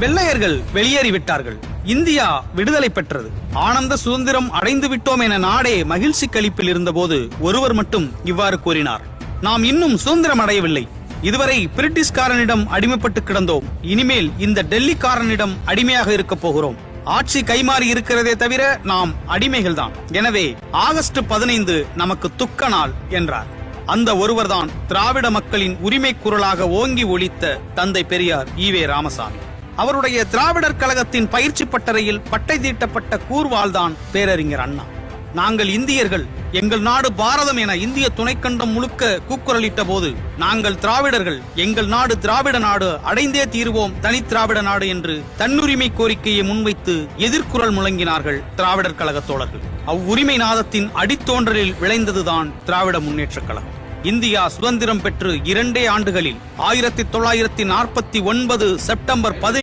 வெள்ளையர்கள் வெளியேறிவிட்டார்கள். இந்தியா விடுதலை பெற்றது. ஆனந்த சுதந்திரம் அடைந்து விட்டோம் என நாடே மகிழ்ச்சி கழிப்பில் இருந்தபோது ஒருவர் மட்டும் இவ்வாறு கூறினார். நாம் இன்னும் சுதந்திரம் அடையவில்லை. இதுவரை பிரிட்டிஷ்காரனிடம் அடிமைப்பட்டு கிடந்தோம். இனிமேல் இந்த டெல்லிக்காரனிடம் அடிமையாக இருக்க போகிறோம். ஆட்சி கைமாறி இருக்கிறதே தவிர நாம் அடிமைகள் தான். எனவே ஆகஸ்ட் பதினைந்து நமக்கு துக்க நாள் என்றார். அந்த ஒருவர்தான் திராவிட மக்களின் உரிமை குரலாக ஓங்கி ஒழித்த தந்தை பெரியார் ஈவே ராமசாமி. அவருடைய திராவிடர் கழகத்தின் பயிற்சி பட்டறையில் பட்டை தீட்டப்பட்ட கூர்வாள்தான் பேரறிஞர் அண்ணா. நாங்கள் இந்தியர்கள் எங்கள் நாடு பாரதம் என இந்திய துணைக்கண்டம் முழுக்க கூக்குரலிட்ட போது நாங்கள் திராவிடர்கள் எங்கள் நாடு திராவிட நாடு அடைந்தே தீருவோம் தனி திராவிட நாடு என்று தன்னுரிமை கோரிக்கையை முன்வைத்து எதிர்குரல் முழங்கினார்கள் திராவிடர் கழக தோழர்கள். அவ்வுரிமை நாதத்தின் அடித்தோன்றலில் விளைந்ததுதான் திராவிட முன்னேற்ற கழகம். இந்தியா சுதந்திரம் பெற்று இரண்டே ஆண்டுகளில் ஆயிரத்தி தொள்ளாயிரத்தி நாற்பத்தி ஒன்பது செப்டம்பர் பதி